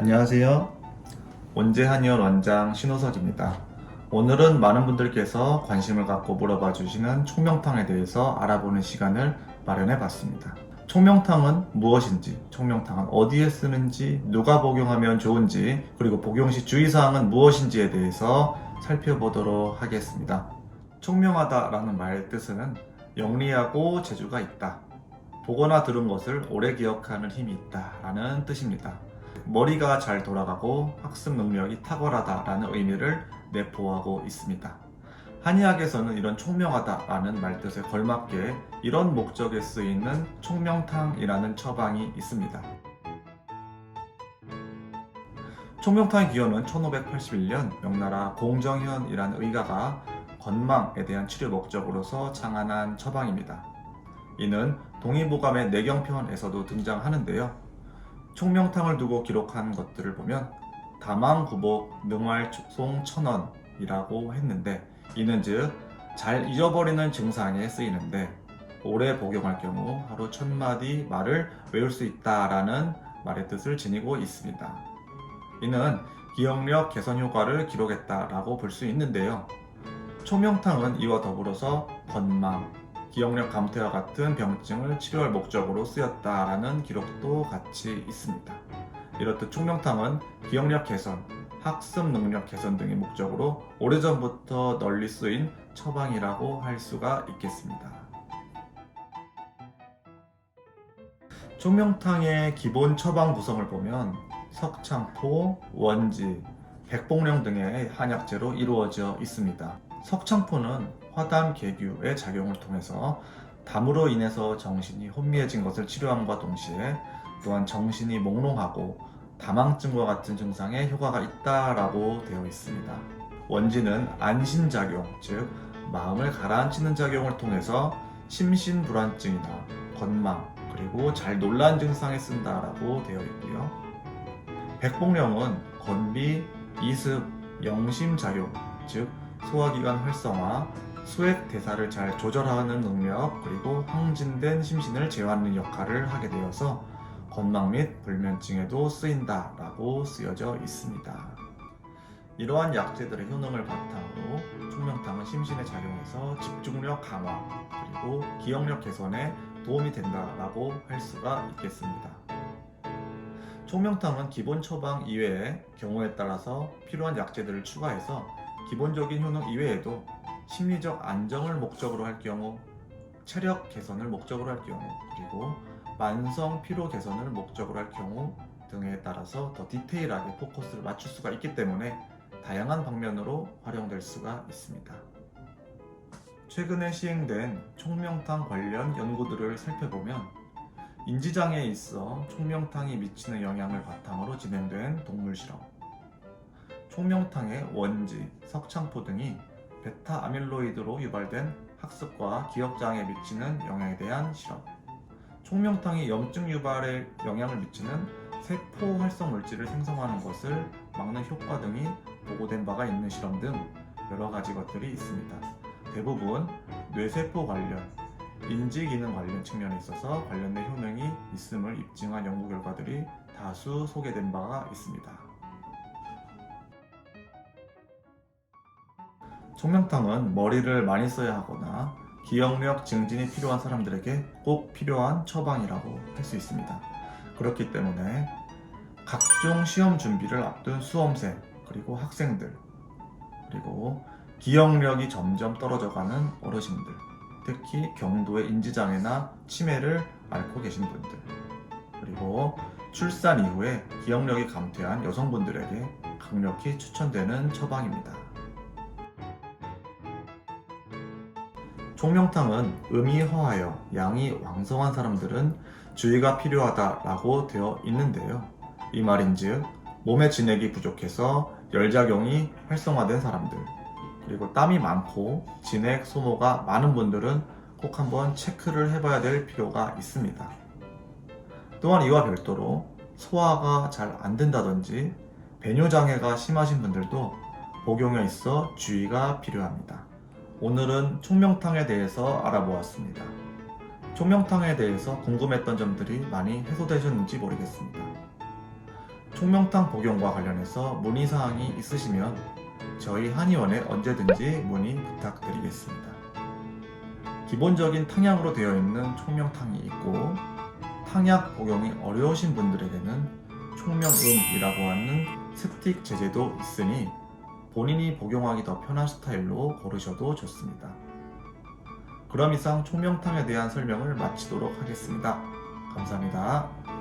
안녕하세요. 원재한의원 원장 신호석입니다. 오늘은 많은 분들께서 관심을 갖고 물어봐 주시는 총명탕에 대해서 알아보는 시간을 마련해 봤습니다. 총명탕은 무엇인지, 총명탕은 어디에 쓰는지, 누가 복용하면 좋은지, 그리고 복용 시 주의사항은 무엇인지에 대해서 살펴보도록 하겠습니다. 총명하다라는 말의 뜻은 영리하고 재주가 있다. 보거나 들은 것을 오래 기억하는 힘이 있다라는 뜻입니다. 머리가 잘 돌아가고 학습 능력이 탁월하다라는 의미를 내포하고 있습니다. 한의학에서는 이런 총명하다라는 말뜻에 걸맞게 이런 목적에 쓰이는 총명탕이라는 처방이 있습니다. 총명탕의 기원은 1581년 명나라 공정현이라는 의가가 건망에 대한 치료 목적으로서 창안한 처방입니다. 이는 동의보감의 내경편에서도 등장하는데요. 총명탕을 두고 기록한 것들을 보면 다망 구복 능활송 천원이라고 했는데 이는 즉 잘 잊어버리는 증상에 쓰이는데 오래 복용할 경우 하루 천 마디 말을 외울 수 있다라는 말의 뜻을 지니고 있습니다. 이는 기억력 개선 효과를 기록했다라고 볼 수 있는데요. 총명탕은 이와 더불어서 건망, 기억력 감퇴와 같은 병증을 치료할 목적으로 쓰였다라는 기록도 같이 있습니다. 이렇듯 총명탕은 기억력 개선, 학습 능력 개선 등의 목적으로 오래전부터 널리 쓰인 처방이라고 할 수가 있겠습니다. 총명탕의 기본 처방 구성을 보면 석창포, 원지, 백봉령 등의 한약재로 이루어져 있습니다. 석창포는 화담 계규의 작용을 통해서 담으로 인해서 정신이 혼미해진 것을 치료함과 동시에 또한 정신이 몽롱하고 다망증과 같은 증상에 효과가 있다라고 되어 있습니다. 원지는 안신작용, 즉 마음을 가라앉히는 작용을 통해서 심신불안증이나 건망 그리고 잘 놀란 증상에 쓴다라고 되어 있고요. 백봉령은 건비, 이습, 영심작용, 즉 소화기관 활성화, 수액 대사를 잘 조절하는 능력, 그리고 항진된 심신을 제어하는 역할을 하게 되어서 건망 및 불면증에도 쓰인다라고 쓰여져 있습니다. 이러한 약재들의 효능을 바탕으로 총명탕은 심신에 작용해서 집중력 강화, 그리고 기억력 개선에 도움이 된다라고 할 수가 있겠습니다. 총명탕은 기본 처방 이외에 경우에 따라서 필요한 약재들을 추가해서 기본적인 효능 이외에도 심리적 안정을 목적으로 할 경우, 체력 개선을 목적으로 할 경우, 그리고 만성 피로 개선을 목적으로 할 경우 등에 따라서 더 디테일하게 포커스를 맞출 수가 있기 때문에 다양한 방면으로 활용될 수가 있습니다. 최근에 시행된 총명탕 관련 연구들을 살펴보면 인지장애에 있어 총명탕이 미치는 영향을 바탕으로 진행된 동물 실험, 총명탕의 원지, 석창포 등이 베타 아밀로이드로 유발된 학습과 기억 장애에 미치는 영향에 대한 실험, 총명탕이 염증 유발에 영향을 미치는 세포 활성 물질을 생성하는 것을 막는 효과 등이 보고된 바가 있는 실험 등 여러 가지 것들이 있습니다. 대부분 뇌세포 관련, 인지 기능 관련 측면에 있어서 관련된 효능이 있음을 입증한 연구 결과들이 다수 소개된 바가 있습니다. 총명탕은 머리를 많이 써야 하거나 기억력 증진이 필요한 사람들에게 꼭 필요한 처방이라고 할 수 있습니다. 그렇기 때문에 각종 시험 준비를 앞둔 수험생, 그리고 학생들, 그리고 기억력이 점점 떨어져가는 어르신들, 특히 경도의 인지장애나 치매를 앓고 계신 분들, 그리고 출산 이후에 기억력이 감퇴한 여성분들에게 강력히 추천되는 처방입니다. 총명탕은 음이 허하여 양이 왕성한 사람들은 주의가 필요하다라고 되어 있는데요. 이 말인즉 몸의 진액이 부족해서 열작용이 활성화된 사람들 그리고 땀이 많고 진액 소모가 많은 분들은 꼭 한번 체크를 해봐야 될 필요가 있습니다. 또한 이와 별도로 소화가 잘 안 된다든지 배뇨 장애가 심하신 분들도 복용에 있어 주의가 필요합니다. 오늘은 총명탕에 대해서 알아보았습니다. 총명탕에 대해서 궁금했던 점들이 많이 해소되셨는지 모르겠습니다. 총명탕 복용과 관련해서 문의사항이 있으시면 저희 한의원에 언제든지 문의 부탁드리겠습니다. 기본적인 탕약으로 되어 있는 총명탕이 있고 탕약 복용이 어려우신 분들에게는 총명음이라고 하는 스틱 제제도 있으니 본인이 복용하기 더 편한 스타일로 고르셔도 좋습니다. 그럼 이상 총명탕에 대한 설명을 마치도록 하겠습니다. 감사합니다.